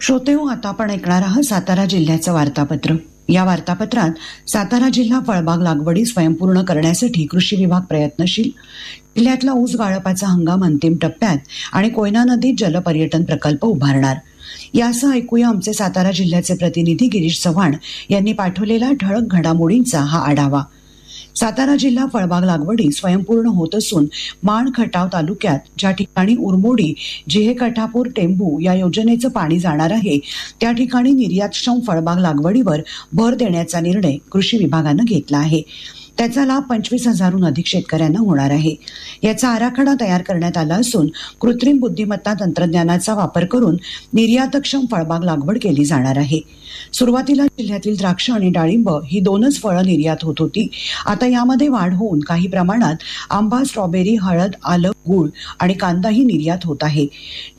श्रोतेहो आता आपण ऐकणार आहात सातारा जिल्ह्याचं वार्तापत्र. या वार्तापत्रात सातारा जिल्हा फळबाग लागवडी स्वयंपूर्ण करण्यासाठी कृषी विभाग प्रयत्नशील. जिल्ह्यातला ऊस गाळपाचा हंगाम अंतिम टप्प्यात आणि कोयना नदीत जलपर्यटन प्रकल्प उभारणार. यासह ऐकूया आमचे सातारा जिल्ह्याचे प्रतिनिधी गिरीश चव्हाण यांनी पाठवलेला ठळक घडामोडींचा हा आढावा. सातारा जिल्हा फळबाग लागवडी स्वयंपूर्ण होत असून माण खटाव तालुक्यात ज्या ठिकाणी उरमोडी जिहे कठापूर टेंबू या योजनेचं पाणी जाणार आहे त्या ठिकाणी निर्यातक्षम फळबाग लागवडीवर भर देण्याचा निर्णय कृषी विभागानं घेतला आहे. त्याचा लाभ पंचवीस हजारहून अधिक शेतकऱ्यांना होणार आहे. याचा आराखडा तयार करण्यात आला असून कृत्रिम बुद्धिमत्ता तंत्रज्ञानाचा वापर करून निर्यातक्षम फळबाग लागवड केली जाणार आहे. सुरुवातीला जिल्ह्यातील द्राक्ष आणि डाळिंब ही दोनच फळं निर्यात होत होती. आता यामध्ये वाढ होऊन काही प्रमाणात आंबा स्ट्रॉबेरी हळद आलं गूळ आणि कांदाही निर्यात होत आहे.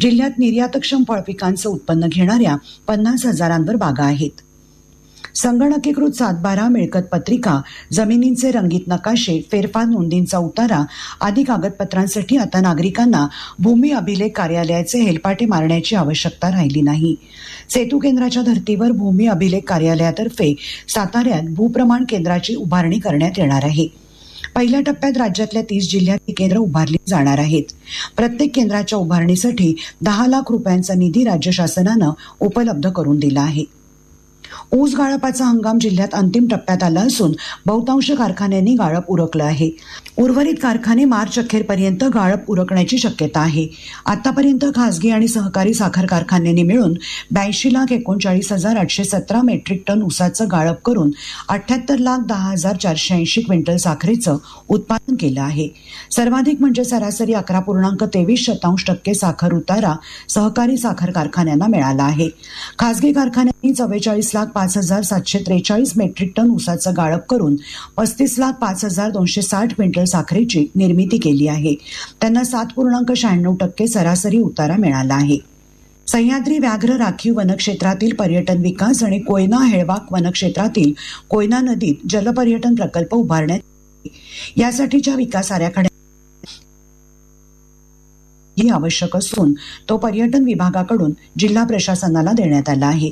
जिल्ह्यात निर्यातक्षम फळ पिकांचं उत्पन्न घेणाऱ्या पन्नास हजारांवर बागा आहेत. संगणकीकृत सातबारा मिळकत पत्रिका जमिनींचे रंगीत नकाशे फेरफार नोंदींचा उतारा आदी कागदपत्रांसाठी आता नागरिकांना भूमी अभिलेख कार्यालयाचे हेलपाटे मारण्याची आवश्यकता राहिली नाही. सेतू केंद्राच्या धर्तीवर भूमी अभिलेख कार्यालयातर्फे साताऱ्यात भूप्रमाण केंद्राची उभारणी करण्यात येणार आहे. पहिल्या टप्प्यात राज्यातल्या तीस जिल्ह्यात ही केंद्र उभारली जाणार आहेत. प्रत्येक केंद्राच्या उभारणीसाठी दहा लाख रुपयांचा निधी राज्य शासनानं उपलब्ध करून दिला आहे. ऊस गाळपाचा हंगाम जिल्ह्यात अंतिम टप्प्यात आला असून बहुतांश कारखान्यांनी गाळप उरकलं आहे. उर्वरित कारखाने मार्च अखेरपर्यंत गाळप उरकण्याची शक्यता आहे. आतापर्यंत खासगी आणि सहकारी साखर कारखान्यांनी मिळून ब्याऐंशी लाख एकोणचाळीस हजार आठशे सतरा मेट्रिक टन ऊसाचं गाळप करून अठ्याहत्तर लाख दहा हजार चारशे ऐंशी क्विंटल साखरेचं उत्पादन केलं आहे. सर्वाधिक म्हणजे सरासरी अकरा पूर्णांक तेवीस शतांश टक्के साखर उतारा सहकारी साखर कारखान्यांना मिळाला आहे. खासगी कारखान्यांनी चव्वेचाळीस लाख पाच हजार सातशे त्रेचाळीस मेट्रिक टन ऊसाचं गाळप करून पस्तीस लाख पाच हजार दोनशे साठ क्विंटल साखरेची निर्मिती केली आहे. त्यांना सात पूर्णांक शहाण्णव टक्के सरासरी उतारा मिळाला आहे. सह्याद्री व्याघ्र राखीव वनक्षेत्रातील पर्यटन विकास आणि कोयना हेळवाक वनक्षेत्रातील कोयना नदीत जलपर्यटन प्रकल्प उभारण्यात यासाठीच्या विकास आराखड्यात ही आवश्यक असून तो पर्यटन विभागाकडून जिल्हा प्रशासनाला देण्यात आला आहे.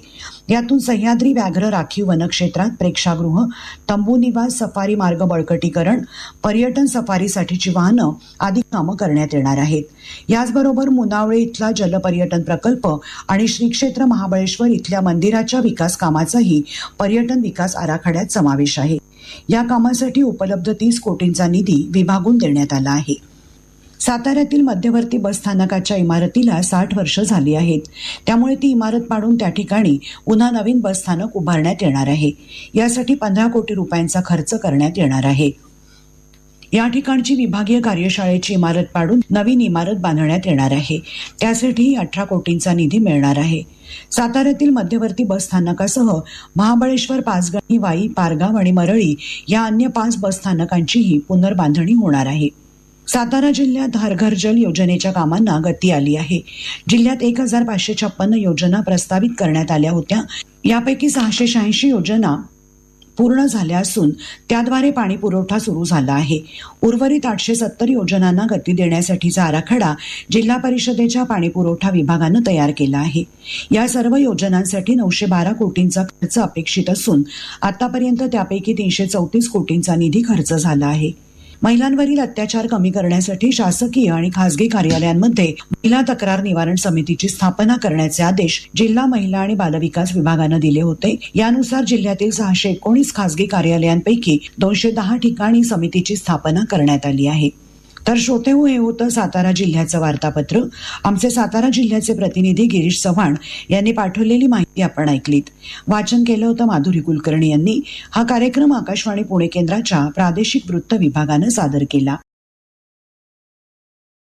यातून सह्याद्री व्याघ्र राखीव वनक्षेत्रात प्रेक्षागृह तंबू निवास सफारी मार्ग बळकटीकरण पर्यटन सफारीसाठीची वाहनं आदी कामं करण्यात येणार आहेत. याचबरोबर मुनावळे इथला जलपर्यटन प्रकल्प आणि श्री क्षेत्र महाबळेश्वर इथल्या मंदिराच्या विकास कामाचाही पर्यटन विकास आराखड्यात समावेश आहे. या कामासाठी उपलब्ध तीस कोटींचा निधी विभागून देण्यात आला आहे. साताऱ्यातील मध्यवर्ती बस स्थानकाच्या इमारतीला साठ वर्ष झाली आहेत. त्यामुळे ती इमारत पाडून त्या ठिकाणी पुन्हा नवीन बस स्थानक उभारण्यात येणार आहे. यासाठी पंधरा कोटी रुपयांचा खर्च करण्यात येणार आहे. या ठिकाणची विभागीय कार्यशाळेची इमारत पाडून नवीन इमारत बांधण्यात येणार आहे. त्यासाठी अठरा कोटींचा निधी मिळणार आहे. साताऱ्यातील मध्यवर्ती बस स्थानकासह महाबळेश्वर पाचगणी वाई पारगाव आणि मरळी या अन्य पाच बस स्थानकांचीही पुनर्बांधणी होणार आहे. सातारा जिल्ह्यात धारघर जल योजनेच्या कामांना गती आली आहे. जिल्ह्यात एक हजार पाचशे छप्पन्न योजना प्रस्तावित करण्यात आल्या होत्या. यापैकी सहाशे शहाऐंशी योजना पूर्ण झाल्या असून त्याद्वारे पाणी पुरवठा सुरू झाला आहे. उर्वरित आठशे सत्तर योजनांना गती देण्यासाठीचा आराखडा जिल्हा परिषदेच्या पाणी पुरवठा विभागानं तयार केला आहे. या सर्व योजनांसाठी नऊशे बारा कोटींचा खर्च अपेक्षित असून आतापर्यंत त्यापैकी तीनशे चौतीस कोटींचा निधी खर्च झाला आहे. महिलांवरील अत्याचार कमी करण्यासाठी शासकीय आणि खासगी कार्यालयांमध्ये महिला तक्रार निवारण समितीची स्थापना करण्याचे आदेश जिल्हा महिला आणि बालविकास विभागानं दिले होते. यानुसार जिल्ह्यातील सहाशे एकोणीस खासगी कार्यालयांपैकी दोनशे दहा ठिकाणी समितीची स्थापना करण्यात आली आहे. तर श्रोते हो हे होतं सातारा जिल्ह्याचं वार्तापत्र. आमचे सातारा जिल्ह्याचे प्रतिनिधी गिरीश चव्हाण यांनी पाठवलेली माहिती आपण ऐकलीत. वाचन केलं होतं माधुरी कुलकर्णी यांनी. हा कार्यक्रम आकाशवाणी पुणे केंद्राच्या प्रादेशिक वृत्त विभागानं सादर केला.